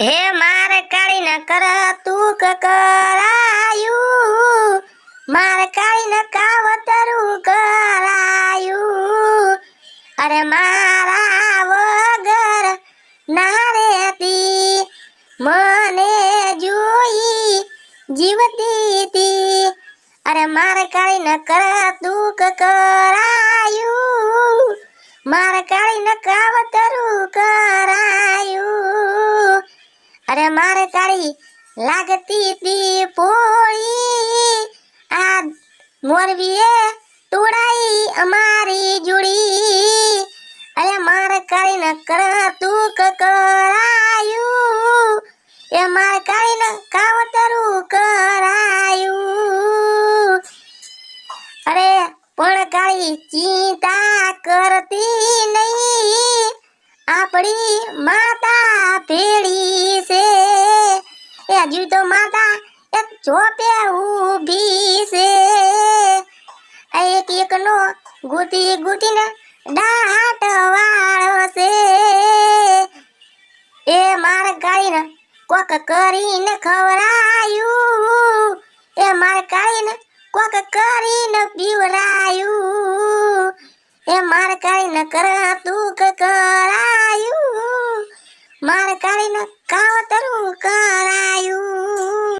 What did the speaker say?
હે મારે કાળી ન કર તું કરાયું મારે કાળી ન કાવતરું કરાયું? અરે મારા વગર ના રહેતી, મને જોઈ જીવતી હતી અરે મારે કાળી ન કર તું કરાયું મારે કાળી ન કાવતરું કરાયું? મારે કાળી લાગતી તી પોળી. આ મોરવીએ તોડાઈ અમારી જોડી. અરે મારે કાળી ન તું કરાયું એ મારે કાળી ન કાવતરું કરાયું અરે પણ કાળી ચિંતા કરતી નહીં. આપણી માતા ભેળી હજુ તો માતા એક ચોપે ઊભી છે. એક એકનો ગુટી ગુટીને દાટ વાળો છે. એ માર ગાડીને કોક કરીને ખવડાયું. એ માર ગાડીને કોક કરીને પીવડાયું. એ માર કાળીને કર તું ક કરાયું મારે કાળીને કાવતરું કરાયું.